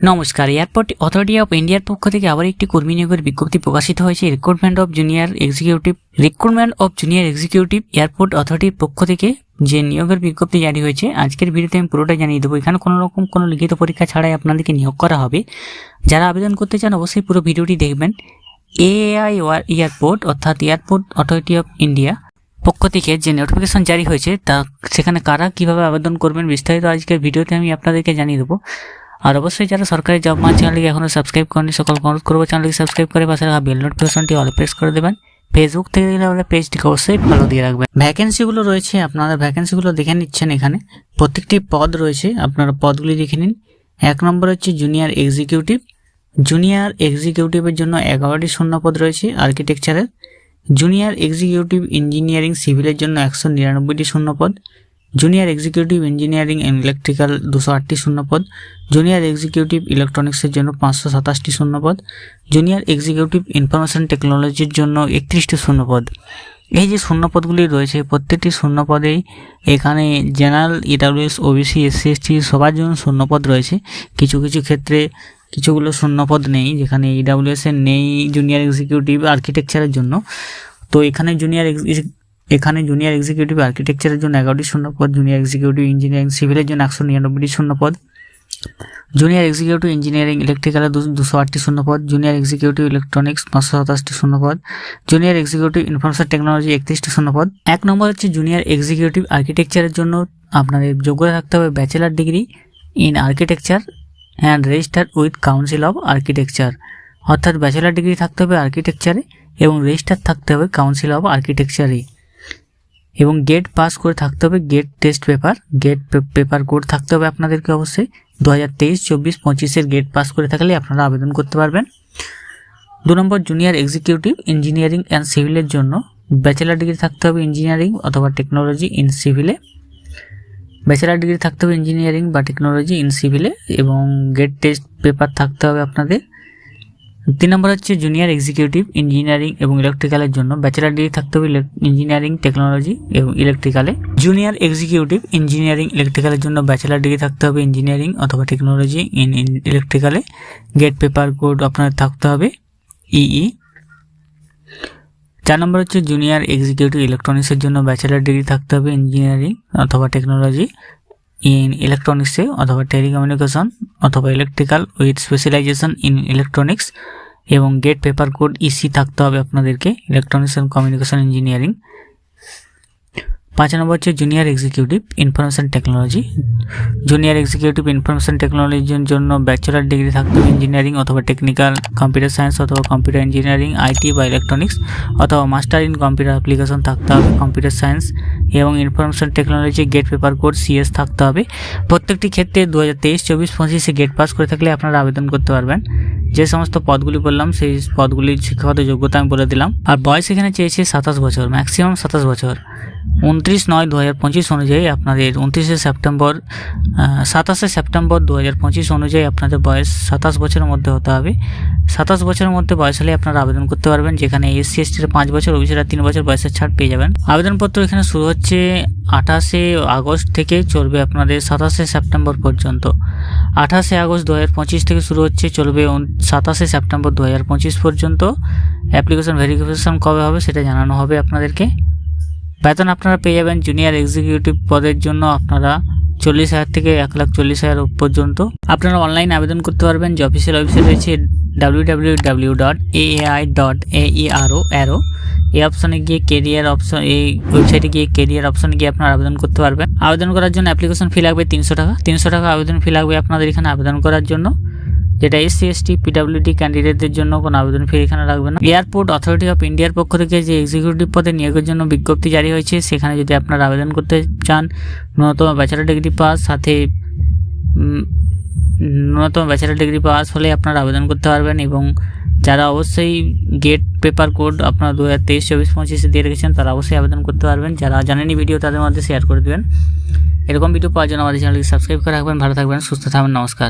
নমস্কার airport authority of ইন্ডিয়ার পক্ষ থেকে আবার একটি কর্মী নিয়োগের বিজ্ঞপ্তি প্রকাশিত হয়েছে। Recruitment of junior executive recruitment of junior executive airport অথরিটির পক্ষ থেকে যে নিয়োগের বিজ্ঞপ্তি জারি হয়েছে, আজকের ভিডিওতে আমি পুরোটা জানিয়ে দেবো। এখানে কোনো রকম কোনো লিখিত পরীক্ষা ছাড়াই আপনাদেরকে নিয়োগ করা হবে। যারা আবেদন করতে চান অবশ্যই পুরো ভিডিওটি দেখবেন। এআই এয়ারপোর্ট অর্থাৎ এয়ারপোর্ট অথরিটি অফ ইন্ডিয়া পক্ষ থেকে যে নোটিফিকেশন জারি হয়েছে, তা সেখানে কারা কীভাবে আবেদন করবেন বিস্তারিত আজকের ভিডিওতে আমি আপনাদেরকে জানিয়ে দেবো। আর অবশ্যই যারা সরকারি জব মান চ্যানেলকে এখনও সাবস্ক্রাইব করেনি সকল অনুরোধ করব চ্যানেলকে সাবস্ক্রাইব করে পাশে রাখা বেল নোটিফিকেশনটি অল প্রেস করে দেবেন। ফেসবুক থেকে গেলে আমাদের পেজটিকে অবশ্যই ফলো দিয়ে রাখবেন। ভ্যাকেন্সিগুলো রয়েছে, আপনারা ভ্যাকেন্সিগুলো দেখে নিচ্ছেন এখানে। প্রত্যেকটি পদ রয়েছে, আপনারা পদগুলি দেখে নিন। এক নম্বর হচ্ছে জুনিয়র এক্সিকিউটিভ জুনিয়র এক্সিকিউটিভের জন্য এগারোটি শূন্য পদ রয়েছে আর্কিটেকচারের জুনিয়র এক্সিকিউটিভ ইঞ্জিনিয়ারিং সিভিলের জন্য একশো নিরানব্বইটি শূন্যপদ। Junior executive engineering and electrical দুশো আটটি শূন্যপদ জুনিয়র এক্সিকিউটিভ ইলেকট্রনিক্সের জন্য পাঁচশো সাতাশটি শূন্যপদ জুনিয়র এক্সিকিউটিভ ইনফরমেশন টেকনোলজির জন্য একত্রিশটি শূন্যপদ এই যে শূন্যপদগুলি রয়েছে প্রত্যেকটি শূন্যপদেই এখানে general EWS OBC SC ST সবার জন্য শূন্যপদ রয়েছে। কিছু কিছু ক্ষেত্রে কিছুগুলো শূন্যপদ নেই, যেখানে ইডাব্লিউএস এর নেই জুনিয়র এক্সিকিউটিভ আর্কিটেকচারের জন্য। তো এখানে জুনিয়র এখানে জুনিয়র এক্সিকিউটিভ আর্কিটেকচারের জন্য এগারোটি শূন্যপদ জুনিয়র এক্সিকিউটিভ ইঞ্জিনিয়ারিং সিভিলের জন্য একশো নিরানব্বইটি শূন্যপদ। জুনিয়র এক্সিকিউটিভ ইঞ্জিনিয়ারিং ইলেকট্রিক্যালের দুশো আটটি শূন্যপদ জুনিয়র এক্সিকিউটিভ ইলেকট্রনিক্স পাঁচশো সাতাশটি শূন্যপদ জুনিয়র এক্সিকিউটিভ ইনফরমেশন টেকনোলজি একত্রিশটি শূন্যপদ। এক নম্বর হচ্ছে জুনিয়র এক্সিকিউটিভ আর্কিটেকচারের জন্য আপনাদের যোগ্যতা থাকতে হবে bachelor degree in architecture and registered with council of architecture অর্থাৎ ব্যাচেলার ডিগ্রি থাকতে হবে আর্কিটেকচারে এবং রেজিস্টার থাকতে হবে কাউন্সিল অফ আর্কিটেকচারে এবং গেট পাস করে থাকতে হবে GATE test paper GATE paper code থাকতে হবে আপনাদেরকে অবশ্যই। দু হাজার তেইশ, চব্বিশ, পঁচিশের গেট পাস করে থাকলে আপনারা আবেদন করতে পারবেন। দু নম্বর জুনিয়র এক্সিকিউটিভ ইঞ্জিনিয়ারিং অ্যান্ড সিভিলের জন্য ব্যাচেলার ডিগ্রি থাকতে হবে ইঞ্জিনিয়ারিং অথবা টেকনোলজি ইন সিভিলে ব্যাচেলার ডিগ্রি থাকতে হবে ইঞ্জিনিয়ারিং বা টেকনোলজি ইন সিভিলে এবং গেট টেস্ট পেপার থাকতে হবে আপনাদের। তিন নম্বর হচ্ছে জুনিয়র এক্সিকিউটিভ ইঞ্জিনিয়ারিং এবং ইলেকট্রিক্যালের জন্য ব্যাচেলার ডিগ্রি থাকতে হবে ইঞ্জিনিয়ারিং টেকনোলজি এবং ইলেকট্রিক্যালে জুনিয়র এক্সিকিউটিভ ইঞ্জিনিয়ারিং ইলেকট্রিক্যালের জন্য ব্যাচেলার ডিগ্রি থাকতে হবে ইঞ্জিনিয়ারিং অথবা টেকনোলজি ইন ইলেকট্রিক্যালে গেট পেপার কোড আপনার থাকতে হবে ইই চার নম্বর হচ্ছে জুনিয়র এক্সিকিউটিভ ইলেকট্রনিক্সের জন্য ব্যাচেলার ডিগ্রি থাকতে হবে ইঞ্জিনিয়ারিং অথবা টেকনোলজি ইন ইলেকট্রনিক্সে অথবা টেলিকমিউনিকেশন অথবা electrical with specialization in electronics এবং গেট পেপার কোড ইসি থাকতে হবে আপনাদেরকে ইলেকট্রনিক্স অ্যান্ড কমিউনিকেশন ইঞ্জিনিয়ারিং পাঁচ নম্বর হচ্ছে junior executive information technology junior executive information টেকনোলজির জন্য ব্যাচেলার ডিগ্রি থাকতে হবে ইঞ্জিনিয়ারিং অথবা টেকনিক্যাল কম্পিউটার সায়েন্স অথবা কম্পিউটার ইঞ্জিনিয়ারিং আইটি বা ইলেকট্রনিক্স অথবা মাস্টার ইন কম্পিউটার অ্যাপ্লিকেশন থাকতে হবে কম্পিউটার সায়েন্স এবং information technology GATE paper code CS থাকতে হবে। প্রত্যেকটি ক্ষেত্রে দু হাজার তেইশ, চব্বিশ, পঁচিশে গেট পাস করে থাকলে আপনারা আবেদন করতে পারবেন। যে সমস্ত পদগুলি বললাম, সেই পদগুলির শিক্ষাগত যোগ্যতা আমি বলে দিলাম। আর বয়স এখানে চেয়েছে সাতাশ বছর ম্যাক্সিমাম সাতাশ বছর। উনত্রিশ নয় দু হাজার পঁচিশ অনুযায়ী আপনাদের উনত্রিশে সেপ্টেম্বর সাতাশে সেপ্টেম্বর দু হাজার পঁচিশ অনুযায়ী আপনাদের বয়স সাতাশ বছরের মধ্যে হতে হবে। সাতাশ বছরের মধ্যে বয়স হলে আপনারা আবেদন করতে পারবেন, যেখানে এসসি, এসটির পাঁচ বছর, ওবিসিরা তিন বছর বয়সের ছাড় পেয়ে যাবেন। আবেদনপত্র এখানে শুরু হচ্ছে আঠাশে আগস্ট থেকে চলবে আপনাদের সাতাশে সেপ্টেম্বর পর্যন্ত। আঠাশে আগস্ট দু হাজার পঁচিশ থেকে শুরু হচ্ছে, চলবে সাতাশে সেপ্টেম্বর দু হাজার পঁচিশ পর্যন্ত। অ্যাপ্লিকেশন ভেরিফিকেশন কবে হবে সেটা জানানো হবে আপনাদেরকে। বেতন আপনারা পেয়ে যাবেন জুনিয়র এক্সিকিউটিভ পদের জন্য আপনারা চল্লিশ হাজার থেকে এক লাখ চল্লিশ হাজার পর্যন্ত। আপনারা অনলাইন আবেদন করতে পারবেন। যে অফিসিয়াল ওয়েবসাইট রয়েছে W W W dot A AI dot aero aero এই অপশানে গিয়ে কেরিয়ার অপশন এই ওয়েবসাইটে গিয়ে কেরিয়ার অপশনে গিয়ে আপনারা আবেদন করতে পারবেন। আবেদন করার জন্য অ্যাপ্লিকেশন ফি লাগবে তিনশো টাকা। তিনশো টাকা আবেদন ফি লাগবে আপনাদের এখানে আবেদন করার জন্য। যেটা এসসি, এসটি, পিডাব্লিউডি ক্যান্ডিডেটদের জন্য কোনো আবেদন ফি এখানে রাখবে না। এয়ারপোর্ট অথরিটি অফ ইন্ডিয়ার পক্ষ থেকে যে এক্সিকিউটিভ পদে নিয়োগের জন্য বিজ্ঞপ্তি জারি হয়েছে, সেখানে যদি আপনারা আবেদন করতে চান, ন্যূনতম ব্যাচেলার ডিগ্রি পাস সাথে ন্যূনতম ব্যাচেলার ডিগ্রি পাস হলে আপনারা আবেদন করতে পারবেন এবং যারা অবশ্যই গেট পেপার কোড আপনারা দু হাজার তেইশ, চব্বিশ, পঁচিশে দিয়ে রেখেছেন, তারা অবশ্যই আবেদন করতে পারবেন। যারা জানেনি ভিডিও তাদের মধ্যে শেয়ার করে দেবেন। এরকম ভিডিও পাওয়ার জন্য আমাদের চ্যানেলকে সাবস্ক্রাইব করে রাখবেন। ভালো থাকবেন, সুস্থ থাকবেন, নমস্কার।